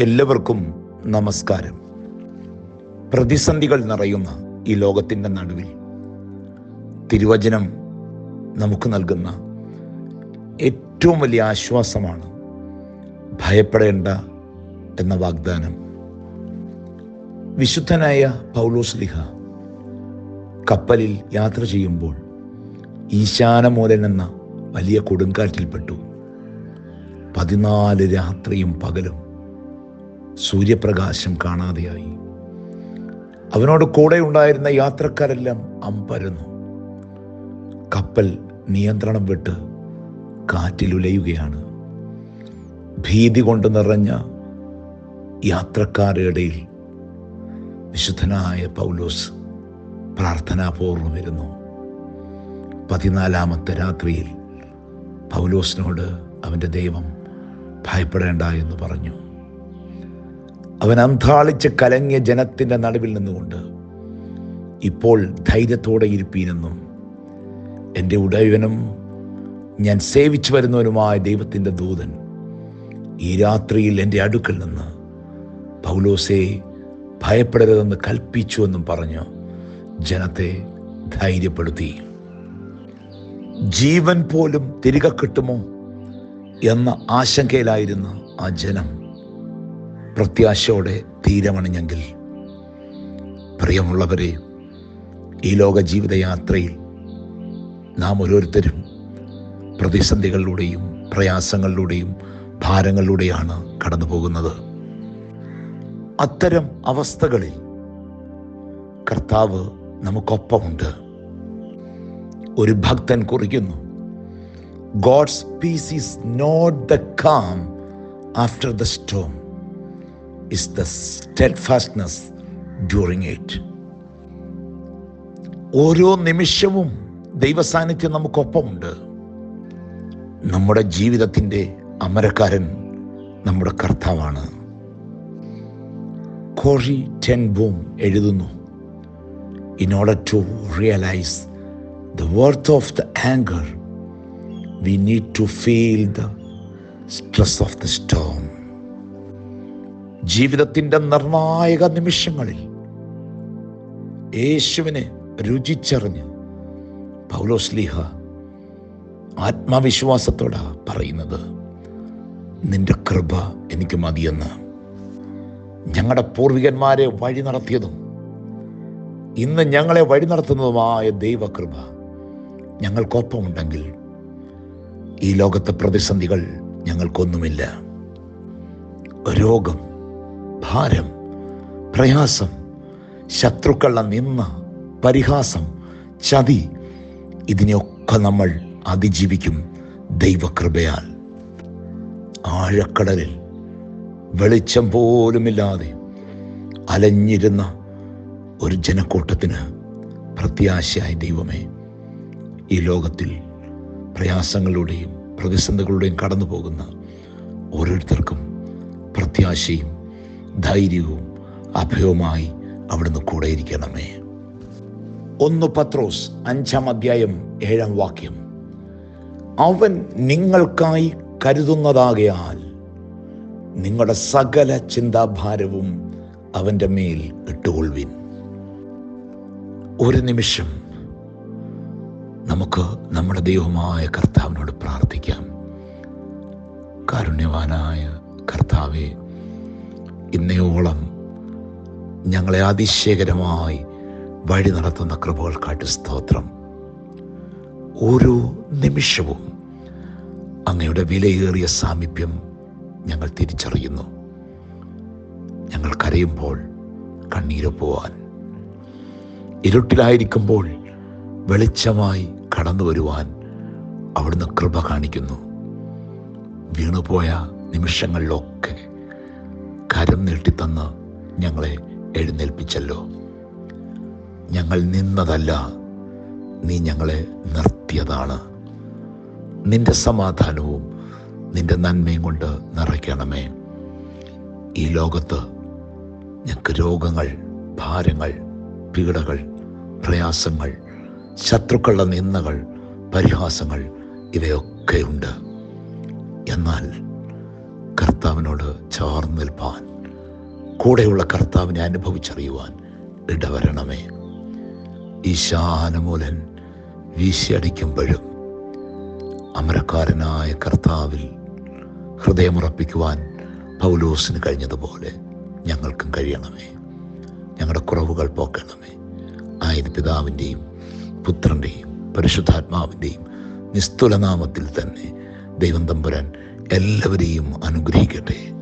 എല്ലാവർക്കും നമസ്കാരം. പ്രതിസന്ധികൾ നിറയുന്ന ഈ ലോകത്തിന്റെ നടുവിൽ തിരുവചനം നമുക്ക് നൽകുന്ന ഏറ്റവും വലിയ ആശ്വാസമാണ് ഭയപ്പെടേണ്ട എന്ന വാഗ്ദാനം. വിശുദ്ധനായ പൗലോസ് ലിഹ കപ്പലിൽ യാത്ര ചെയ്യുമ്പോൾ ഈശാനമൂലൻ എന്ന വലിയ കൊടുങ്കാറ്റിൽപ്പെട്ടു. പതിനാല് രാത്രിയും പകലും സൂര്യപ്രകാശം കാണാതെയായി. അവനോട് കൂടെ ഉണ്ടായിരുന്ന യാത്രക്കാരെല്ലാം അമ്പരന്നു. കപ്പൽ നിയന്ത്രണം വിട്ട് കാറ്റിലുലയുകയാണ്. ഭീതി കൊണ്ട് നിറഞ്ഞ യാത്രക്കാരുടെ ഇടയിൽ വിശുദ്ധനായ പൗലോസ് പ്രാർത്ഥനാപൂർവം വരുന്നു. പതിനാലാമത്തെ രാത്രിയിൽ പൗലോസിനോട് അവന്റെ ദൈവം ഭയപ്പെടേണ്ട എന്ന് പറഞ്ഞു. അവൻ അന്താളിച്ച് കലങ്ങിയ ജനത്തിന്റെ നടുവിൽ നിന്നുകൊണ്ട് ഇപ്പോൾ ധൈര്യത്തോടെ ഇരിപ്പീനെന്നും എന്റെ ഉടയവനും ഞാൻ സേവിച്ചു വരുന്നവനുമായ ദൈവത്തിന്റെ ദൂതൻ ഈ രാത്രിയിൽ എന്റെ അടുക്കൽ നിന്ന് പൗലോസെ ഭയപ്പെടരുതെന്ന് കൽപ്പിച്ചു എന്നും പറഞ്ഞു ജനത്തെ ധൈര്യപ്പെടുത്തി. ജീവൻ പോലും തിരികെ കിട്ടുമോ എന്ന ആശങ്കയിലായിരുന്നു ആ ജനം പ്രത്യാശയോടെ തീരമണിഞ്ഞെങ്കിൽ. പ്രിയമുള്ളവരെ ഈ ലോക ജീവിതയാത്രയിൽ നാം ഓരോരുത്തരും പ്രതിസന്ധികളിലൂടെയും പ്രയാസങ്ങളിലൂടെയും ഭാരങ്ങളിലൂടെയാണ് കടന്നു പോകുന്നത് അത്തരം അവസ്ഥകളിൽ കർത്താവ് നമുക്കൊപ്പമുണ്ട്. ഒരു ഭക്തൻ കുറിക്കുന്നു God's peace is not the calm after the storm. Is the steadfastness during it ഓരോ നിമിഷവും ദൈവസാന്നിധ്യം നമുക്കൊപ്പമുണ്ട്. നമ്മുടെ ജീവിതത്തിന്റെ അമരക്കാരൻ നമ്മുടെ കർത്താവാണ്. കോറി ടെൻ ബൂം എഴുതുന്നു. In order to realise the worth of the anchor we need to feel the stress of the storm ജീവിതത്തിന്റെ നിർണായക നിമിഷങ്ങളിൽ യേശുവിനെ രുചിച്ചറിഞ്ഞ് പൗലോസ്ലിഹ ആത്മവിശ്വാസത്തോടെ പറയുന്നത് നിന്റെ കൃപ എനിക്ക് മതിയെന്ന്. ഞങ്ങളുടെ പൂർവികന്മാരെ വഴി നടത്തിയതും ഇന്ന് ഞങ്ങളെ വഴി നടത്തുന്നതുമായ ദൈവകൃപ ഞങ്ങൾക്കൊപ്പമുണ്ടെങ്കിൽ ഈ ലോകത്തെ പ്രതിസന്ധികൾ ഞങ്ങൾക്കൊന്നുമില്ല. രോഗം ഭാരം പ്രയാസം ശത്രുക്കളുടെ നിന്ന പരിഹാസം ചതി ഇതിനെയൊക്കെ നമ്മൾ അതിജീവിക്കും ദൈവകൃപയാൽ. ആഴക്കടലിൽ വെളിച്ചം പോലുമില്ലാതെ അലഞ്ഞിരുന്ന ഒരു ജനക്കൂട്ടത്തിന് പ്രത്യാശയായി ദൈവമേ ഈ ലോകത്തിൽ പ്രയാസങ്ങളുടെയും പ്രതിസന്ധികളുടെയും കടന്നു പോകുന്ന ഓരോരുത്തർക്കും പ്രത്യാശയും ധൈര്യവും അഭയവുമായി അവിടുന്ന് കൂടെ ഇരിക്കണമേ ഒന്ന് പത്രോസ് അഞ്ചാം അധ്യായം ഏഴാം വാക്യം. അവൻ നിങ്ങൾക്കായി കരുതുന്നതാകയാൽ നിങ്ങളുടെ സകല ചിന്താഭാരവും അവന്റെ മേൽ ഇട്ടുകൊള്ളുവിൻ. ഒരു നിമിഷം നമുക്ക് നമ്മുടെ ദൈവമായ കർത്താവിനോട് പ്രാർത്ഥിക്കാം. കാരുണ്യവാനായ കർത്താവെ ഇന്നയോളം ഞങ്ങളെ അതിശയകരമായി വഴി നടത്തുന്ന കൃപകൾക്കായിട്ട് സ്തോത്രം. ഓരോ നിമിഷവും അങ്ങയുടെ വിലയേറിയ സാമീപ്യം ഞങ്ങൾ തിരിച്ചറിയുന്നു. ഞങ്ങൾ കരയുമ്പോൾ കണ്ണീര് പോവാൻ. ഇരുട്ടിലായിരിക്കുമ്പോൾ വെളിച്ചമായി കടന്നു വരുവാൻ അവിടുന്ന് കൃപ കാണിക്കുന്നു. വീണുപോയ നിമിഷങ്ങളിലൊക്കെ കരം നീട്ടിത്തന്ന് ഞങ്ങളെ എഴുന്നേൽപ്പിച്ചല്ലോ. ഞങ്ങൾ നിന്നതല്ല നീ ഞങ്ങളെ നിർത്തിയതാണ്. നിന്റെ സമാധാനവും നിന്റെ നന്മയും കൊണ്ട് നിറയ്ക്കണമേ. ഈ ലോകത്ത് ഞങ്ങൾക്ക് രോഗങ്ങൾ ഭാരങ്ങൾ പീഡകൾ പ്രയാസങ്ങൾ ശത്രുക്കളുടെ നിന്നകൾ പരിഹാസങ്ങൾ ഇവയൊക്കെയുണ്ട്. എന്നാൽ കർത്താവിനോട് ചേർന്ന് നിൽപ്പാൻ കൂടെയുള്ള കർത്താവിനെ അനുഭവിച്ചറിയുവാൻ ഇടവരണമേ. ഈശാനമൂലൻ വീശിയടിക്കുമ്പോഴും അമരക്കാരനായ കർത്താവിൽ ഹൃദയമുറപ്പിക്കുവാൻ പൗലോസിന് കഴിഞ്ഞതുപോലെ ഞങ്ങൾക്കും കഴിയണമേ. ഞങ്ങളുടെ കുറവുകൾ പോക്കണമേ. ആയത് പിതാവിന്റെയും പുത്രന്റെയും പരിശുദ്ധാത്മാവിന്റെയും നിസ്തുലനാമത്തിൽ തന്നെ ദൈവം തമ്പുരാൻ എല്ലാവരെയും അനുഗ്രഹിക്കട്ടെ.